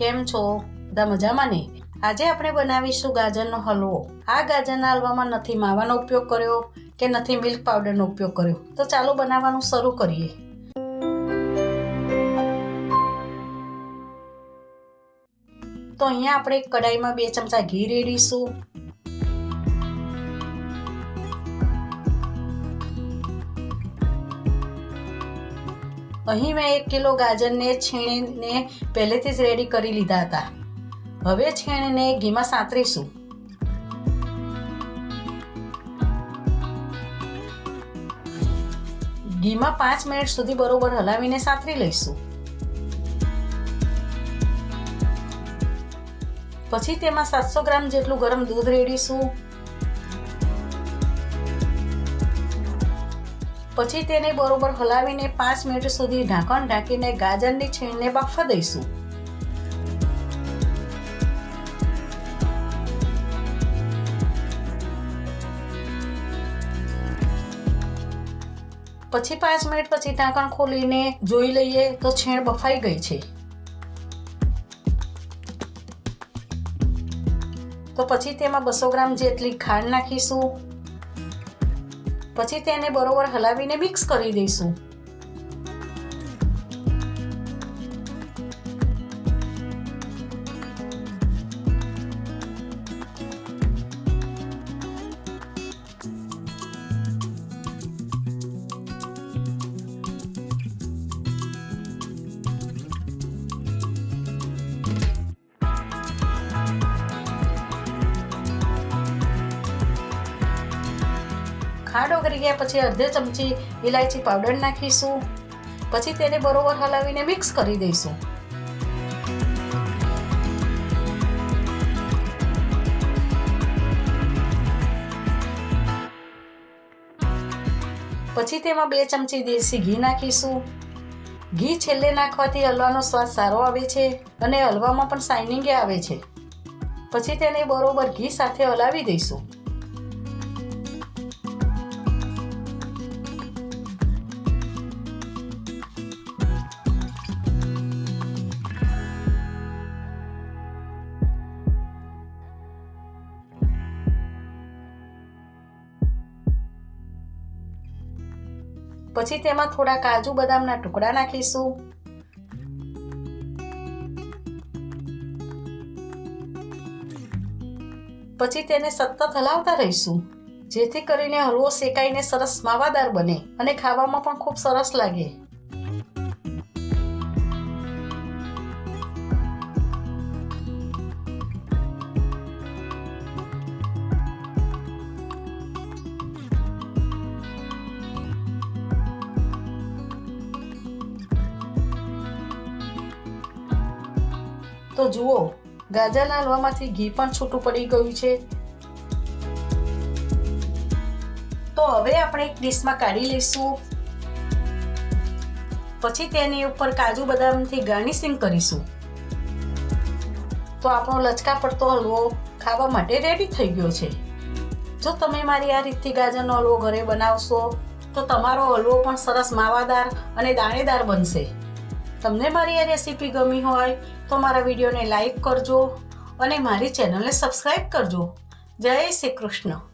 કેમ છો? બધા મજામાં ને? આજે આપણે બનાવીશું ગાજરનો હલવો. આ ગાજરના હલવામાં નથી માવાનો ઉપયોગ કર્યો કે નથી મિલ્ક પાવડરનો ઉપયોગ કર્યો? તો ચાલો બનાવવાનું શરૂ કરીએ. તો અહીંયા આપણે કડાઈમાં બે ચમચા ઘી રેડીશું. અહીં મેં એક કિલો ગાજરને છીણીને પહેલેથી જ રેડી કરી લીધા હતા. હવે છીણીને ઘીમાં સાંતરીશું. ઘીમાં પાંચ મિનિટ સુધી બરોબર હલાવીને સાંતરી લઈશું. પછી તેમાં સાતસો ગ્રામ જેટલું ગરમ દૂધ રેડીશું. પછી તેને બરોબર હલાવીને પાંચ મિનિટ સુધી ઢાંકણ ઢાંકીને ગાજરની છીણને બાફવા દઈશું. પછી પાંચ મિનિટ પછી ઢાંકણ ખોલીને જોઈ લઈએ તો છીણ બફાઈ ગઈ છે. તો પછી તેમાં બસો ગ્રામ જેટલી ખાંડ નાખીશું. પછી તેને બરોબર હલાવીને મિક્સ કરી દઈશું. ખાંડ ઓગળી ગયા, પછી અડધે ચમચી ઇલાયચી પાવડર નાખીશું. પછી તેને બરોબર હલાવીને મિક્સ કરી દઈશું. પછી તેમાં બે ચમચી દેશી ઘી નાખીશું. ઘી છેલ્લે નાખવાથી હલવાનો સ્વાદ સારો આવે છે અને હલવામાં પણ શાઇનિંગે આવે છે. પછી તેને બરોબર ઘી સાથે હલાવી દઈશું. પછી તેમાં થોડા કાજુ બદામના ટુકડા નાખીશું. પછી તેને સતત હલાવતા રહીશું. જેથી કરીને હલવો શેકાઈને સરસ માવાદાર બને અને ખાવામાં પણ ખૂબ સરસ લાગે. તો જુઓ, ગાજરના હલવામાંથી ઘી પણ છૂટું પડી ગયું છે. તો હવે આપણે એક ડીશમાં કાઢી લઈશું. પછી તેની ઉપર કાજુ બદામથી ગાર્નિશિંગ કરીશું. તો આપણો લચકા પડતો હલવો ખાવા માટે રેડી થઈ ગયો છે. જો તમે મારી આ રીતથી ગાજરનો હલવો ઘરે બનાવશો, તો તમારો હલવો પણ સરસ માવાદાર અને દાણેદાર બનશે. તમને મારી આ રેસીપી ગમી હોય તો મારા વિડીયોને લાઈક કરજો અને મારી ચેનલને સબસ્ક્રાઈબ કરજો. જય શ્રી કૃષ્ણ.